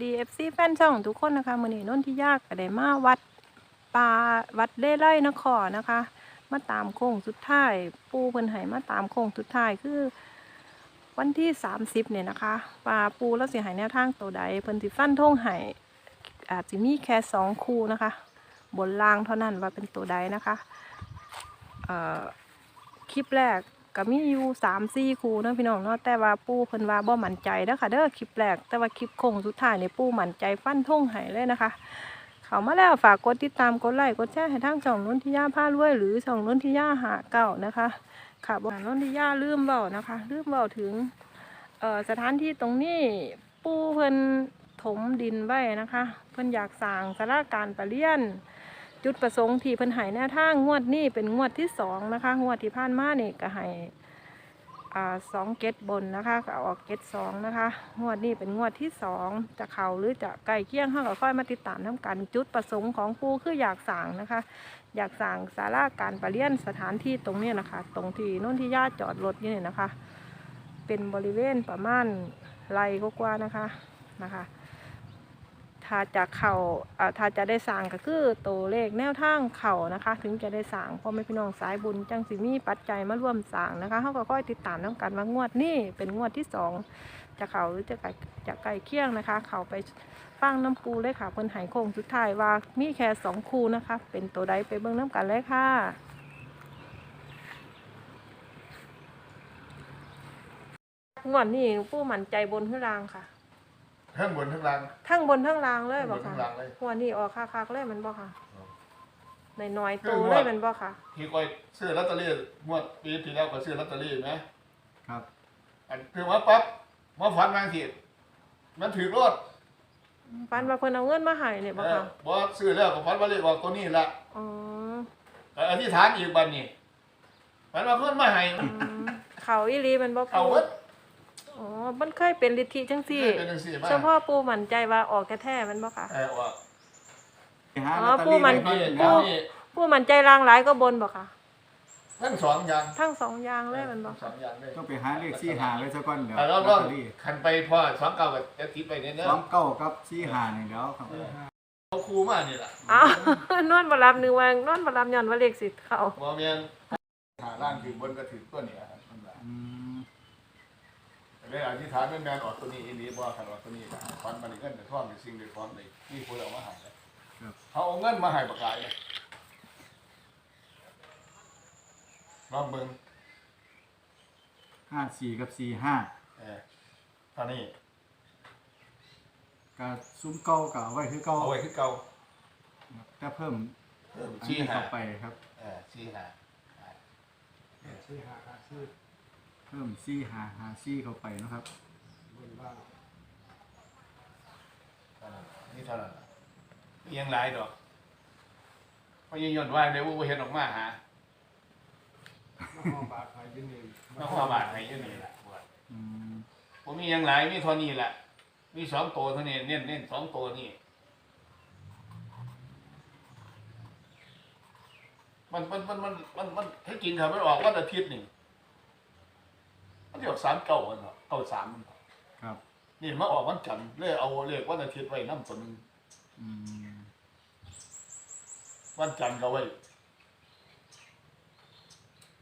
DFC แฟนช่องทุกคนนะคะมือนี้นนทิยากก็ได้มาวัดป่าวัดเล่ไร่นครนะคะ มาตามโค้งสุดท้าย ปูเพิ่นให้มาตามโค้งสุดท้ายคือ วันที่30เนี่ยนะคะป่าปูแล้วสิให้แนวทางตัวใดเพิ่นสิฟันธงให้อาจสิมีแค่สองคู่นะคะ บนล่างเท่านั้นว่าเป็นตัวใดนะคะเอ่อคลิปแรก ก็มีอยู่สามสี่คูเนาะพี่น้องเนาะแต่ว่าปูเพิ่นว่าบ่มั่นใจเด้อค่ะเด้อคลิปแรกแต่ว่าคลิปโค้งสุดท้ายเนี่ยปูมั่นใจฟันธงให้เลยนะคะเขามาแล้วฝากกดติดตามกดไลค์กดแชร์ให้ทางช่องนนทิยาพารวยหรือช่องนนทิยาหาเก่านะคะค่ะบอกนนทิยาลืมเบานะคะ ลืมเบาถึงเอ่อสถานที่ตรงนี้ปูเพิ่นถมดินไว้นะคะ เพิ่นอยากสร้างสาราการประเรียน จุดประสงค์ที่เพิ่นให้แนวทางงวดนี้เป็นงวดที่สองนะคะ งวดที่ผ่านมาเนี่ก็ให้สองเกตบนนะคะก็ออกเกตสองนะคะ งวดนี้เป็นงวดที่สองจะเข่าหรือจะใกล้เคียงเท่ากับค่อยมาติดตามทำกันจุดประสงค์ของปูคืออยากสั่งนะคะ อยากสั่งศาลาการประเรียนสถานที่ตรงนี้นะคะ ตรงที่โน่นที่ญาติจอดรถนี่นะคะ เป็นบริเวณประมาณไรก็กว่านะคะนะคะ ถ้าจะเข่าอ่าถ้าจะได้สั่งก็คือตัวเลขแนวทางเข่านะคะ ถึงจะได้สั่งพ่อแม่พี่น้องสายบุญจังสิมีปัจจัยมาร่วมสั่งนะคะเขาก็ค่อยติดตามน้กันว่างวดนี้เป็นงวดที่สองจะเข่าหรือจะไก่จะไก่เคี่ยงนะคะ เข่าไปฟังน้ำปูเลยค่ะเพิ่นหายโค้งสุดท้ายว่ามีแค่สองคูนะคะ เป็นตัวใดไปเบิ่งน้ำกันเลยค่ะงวดนี้ปูมั่นใจบนขึ้นรางค่ะ ข้างบนข้างล่าง ทั้งบนทั้งล่างเลยบ่ทั้ค่ะงบนทั้งล่างเลย หัวนี่ออกคักๆเลยแมันบ่ค่ะครับในน้อยๆคืโตอว่าเลยแมันบ่ค่ะ ที่ก้อยซื้อลอตเตอรี่งวดปีที่แล้วก็ซื้อลอตเตอรี่ไหมครับอันคือว่าปั๊บมาฝันบางทีมันถือรถปันว่าเพิ่นเอาเงินมาให้เนี่ยบ่เออค่ะบ่ซื้อแล้วก็ฝันว่าเลขออกตัวนี้ละอ๋อก็อธิษฐานอีกบัดนี้ฝันว่าเพิ่นมาให้อืมเขาอีหลีแมันบ่เอาปูเบิด อ๋อมันเคยเป็นฤทธิจังซี่ เป็นจังซี่มาเฉพาะปูมั่นใจว่าออกแท้ๆแมันบ่ค่ะ เออว่าไปหาอ๋อลอตเตอผู้รี่มันไว้นี่ก่อนนี่นะ นี่ปูมั่นใจลางหลายก็บนบ่ค่ะ ทั้งสองอย่างทั้งสองอย่างเลยแมันบ่ทั้งสองอย่างเลยต้องไปหาเลขสี่หาไว้ซะก่อนเดี๋ยวแต่ลเราอตก็เตอรี่คันไปพอสองเก้าก็จะติดไปเนี่ยเนสองอะเก้ากับสี่หานี่เดี๋ยวครับ เขาครูมานี่ล่ะอ้าวนอนบ่หลับนึกว่านอนบ่หลับย้อนว่าเลขสิเข้าบ่แม่นหาล่างถือบนก็ถือตัวนี้อะนั่นล่ะอืม เลยอธิษฐานแม่นแม่นออกตัวนี้อีหลีบ่คันออกตัวนี้ก็ฟันมันเงินในท้องในสิ่งในความในที่ผู้เอามาให้นะเขาเอาเงินมาให้บักหลายเลยลองเบิ่งห้าสี่กับสี่ห้าเออตอนนี้ก็ซุ้มเก้ากับเอาไว้คือเก้าเอาไว้คือเก่าถ้าเพิ่มเพิ่มอันชี้นี้หาเข้าไปครับ เออชี้หา เพิ่มสี่หาหาสี่เข้าไปนะครับเท่านั้นนี่เท่านั้นมีหยังหลายดอกเพราะยังย้อนว่าในบ่เห็นออกมาหาน้องหัวบาทให้อยู่นี่ล่ะอืมผมมีหยังหลายมีเท่านี้แหละมีสองตัวเท่านี้เน้นเน้นสองตัวนี่มันมันมันมันมันมันให้กินครับมันออกวันอาทิตย์นี่ มันจะออกสามเก้าวันเนาะเก้าสามมันเนาะครับ นี่มาออกวันจันทร์เลยเอาเลขวันอาทิตย์ไว้น้ำตัวหนึงอืมวันจันทร์ก็ไว้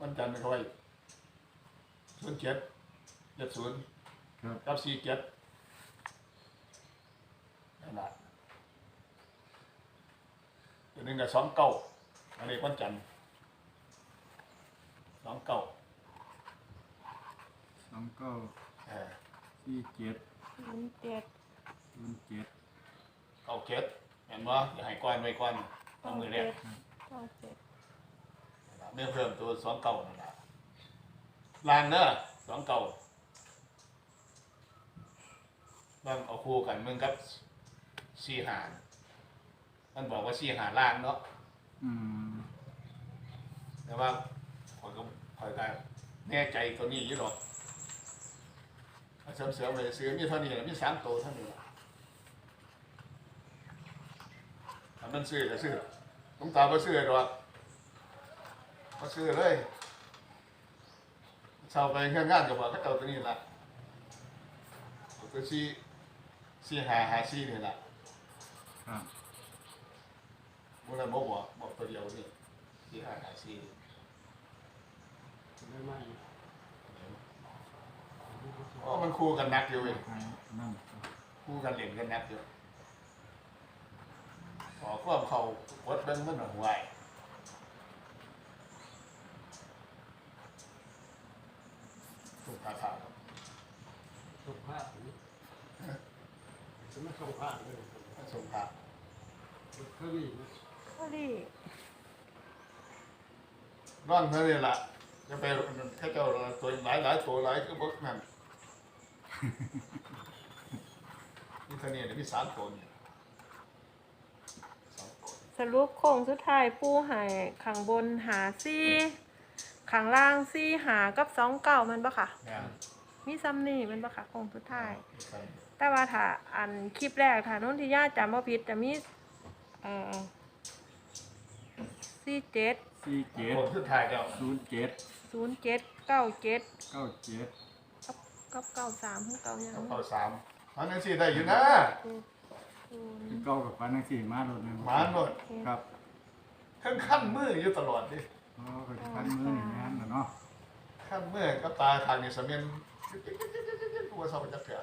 วันจันทร์ก็ไว้ศูนย์เจ็ดเจ็ดศูนย์ครับกับสี่เจ็ดนั่นแหละตัวหนึงกับสองเก้าอันนี้วันจันทร์สองเก้า สองเก้าเออสี่เจ็ดเจ็ดศูนย์เจ็ดเก้าเจ็ดเห็นบ่อย่าให้ก้อนไว้ก้อนเอามือเรียกเก้าเจ็ดเมื่อเพิ่มตัวสองเก้านั่นแหละลางเนอะสองเก้าบางเอาคู่กันมึงกับสี่หารมันบอกว่าสี่หาล่างเนาะอืมแต่ว่าคอยก็คอยก็แน่ใจตัวนี้อยู่หรอก เอาเสริมเสริมๆเลยซื้อมีเท่านี้แหละมีสามตัวเท่านี้แหละถ้ามันซื้อก็ซื้อต้องตามมาซื้อหรอกมาซื้อเลยเช่าไปเพื่อนงานกับว่าเขาเจ้าตัวนี้ละเอาตัวซีซีสี่หาหาสี่นี่แหละครับมื่อนั้นบอกบอกบอกตัวเดียวนี่สี่หาหาสี่ไม่ไม่ อ๋อมันคู่กันนักอยู่เว้ยให้นั่นคู่กันเล่นกันนักอยู่อ๋อความเขาวัดเบิ้งมันหน่วยถูกขาขาดส่งภาพนี้จะไม่ส่งภาพเลยสงขาดเครื่องนี้ก็ดีนอนเท่านี้ละจะไปแค่เจ้าตัวหลายหลายตัวหลายคือพวกนั้น นี่เท่านี้เดี๋ยวมีสามตัวนี่สองตัวสรุปโค้งสุดท้ายปูให้ข้างบนหาซี่ข้างล่างซี่หากับสองเก้ามันปะค่ะงานมีซ้ำนี่มันปะค่ะโค้งสุดท้ายใช่แต่ว่าถ้าอันคลิปแรกถ้าโน้นที่ญาติจำว่าผิดจะมีเอ่อสี่เจ็ดสี่เจ็ดผมสุดท้ายแล้วศูนย์เจ็ดศูนย์เจ็ดเก้าเจ็ดเก้าเจ็ด กับกับเก้าสามเก้ายังเอาเข้าสามอันนั้นสิได้อยู่นะศูนย์ศูนย์เก้ากับฟันทั้งสี่มาโดดหนึ่งหมานหมดครับทั้งขั้นมืออยู่ตลอดดิโอ้ก็จะพันมือหนึ่งงานนะเนาะขั้นมือกับตาทางนี่สำเนียงตัวเศร้าจักเถื่อ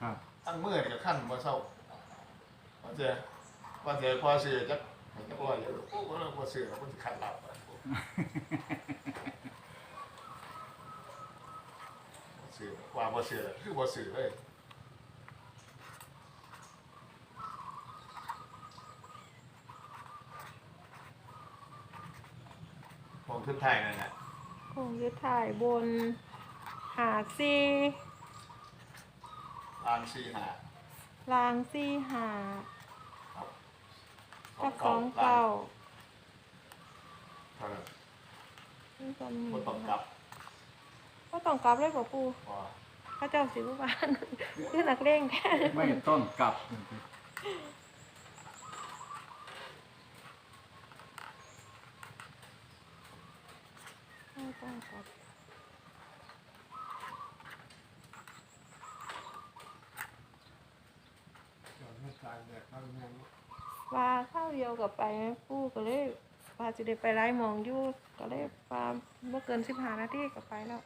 ครับทั้งมือนี่กับขั้นบ่เศร้าว่าเจว่าเจพอเสือจักจักลอยอยู่โอ้โหพอเสือแล้วมันสิขัดหลับไปเสือ ว่าบ่เสือคือบ่เสือเลยผมขึ้นไทายนั่นแหละโค้งสุดท้ายบนหาซี่ลานซีหาล่างซี่หาครับกับสองเก้าเท่านั้นนี่จำบ่ต้องกลับก็ต้องกลับเลยป่ะปู ว่า พระเจ้าสิบุบานคือนักเล่งแท้ไม่ต้องกลับ ไม่ต้องกลับเดี๋ยวให้ตายแบบข้างนั้นว่าข้าวเดียวกับไปแม่ปูก็เลยว่าจะได้ไปไล่หมองอยู่ก็เลยปาเมื่อเกินสิบห้านาทีก็ไปแล้ว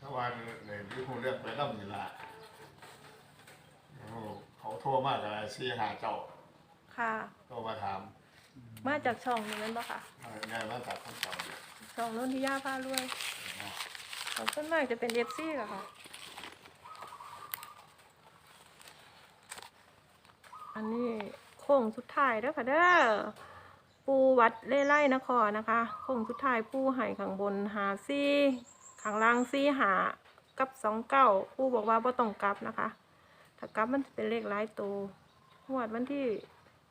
ถ้าวันใน ที่ผมเรียกไปล่ำนี่ละโอ้เขาโทรมากอะไรซีหาเจ้าค่ะ โทรมาถามมาจากช่องนี้แมันปะค่ะเออง่ายมาจากทั้งสองอยู่ช่องโน้นที่ย่าพารวยของต้นมากจะเป็นเอฟซีอะค่ะ อันนี้โค้งสุดท้ายเด้อค่ะเด้อ ปูวัดเล่ไล่นครนะคะ โค้งสุดท้ายปูไห่ข้างบนหาซี่ข้างล่างซี่หา กับสองเก้าปูบอกว่าบ่ต้องกลับนะคะ ถ้ากลับมันจะเป็นเลขหลายตัวงวดวันที่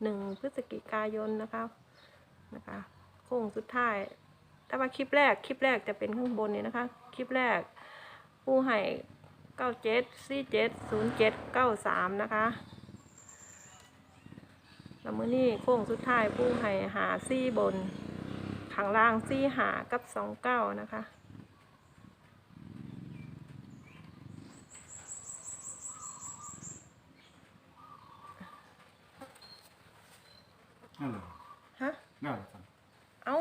หนึ่งพฤศจิกายนนะคะนะคะโค้งสุดท้ายแต่ว่าคลิปแรกคลิปแรกจะเป็นข้างบนนี่นะคะ คลิปแรกปูไห่เก้าเจ็ดสี่เจ็ดศูนย์เจ็ดเก้าสามนะคะแล้วมื้อนี้โค้งสุดท้ายปูไห่หาซี่บนข้างล่างซี่หากับสองเก้านะคะ นั่นเลยฮะ นั่นเลยครับเอ้า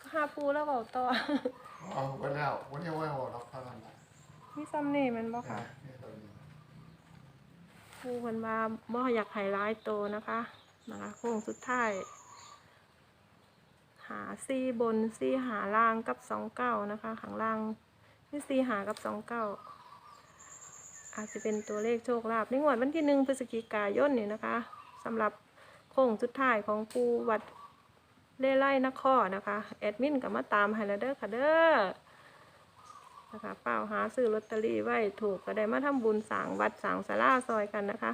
ก็หาปูแล้วเปล่าต่อ เอาไว้แล้ววันนี้ไว้เอารับเท่านั้นแหละมีซัมนี่แมันบ่ค่ะ นี่ตอนนี้ปูเพิ่นว่าบ่อยากไฮไลท์โตนะคะนะคะโค้งสุดท้าย หาซี่บนซี่หาล่างกับสองเก้านะคะข้างล่างนี่ซี่หากับสองเก้าอาจจะเป็นตัวเลขโชคลาภในงวดวันที่หนึ่งพฤศจิกายนนี่นะคะสำหรับโค้งสุดท้ายของปูวัดเล่ไล่นครนะคะแอดมินก็มาตามให้แล้วเด้อค่ะเด้อนะคะเป้าหาซื้อลอตเตอรี่ไว้ถูกก็ได้มาทำบุญสางวัดสางศาลาซอยกันนะคะ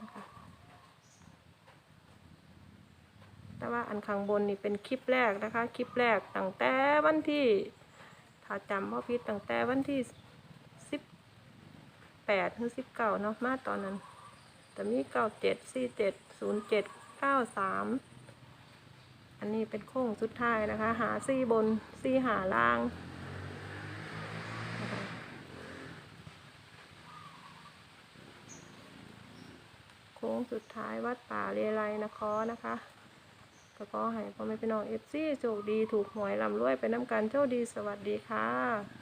นะคะแต่ว่าอันข้างบนนี่เป็นคลิปแรกนะคะ คลิปแรกตั้งแต่วันที่ ถ้าจำว่าผิดตั้งแต่วันที่สิบแปดถึงสิบเก้าเนาะมาตอนนั้น แต่มีเก้าเจ็ดสี่เจ็ดศูนย์เจ็ด เก้าสามอันนี้เป็นโค้งสุดท้ายนะคะ หาซี่บนซี่หาล่างโค้งสุดท้ายวัดป่าเรไยนครนะคะก็ขอให้พ่อแม่พี่น้องเอฟซีโชคดีถูกหวยลำรวยไปน้ำกันโชคดีสวัสดีค่ะ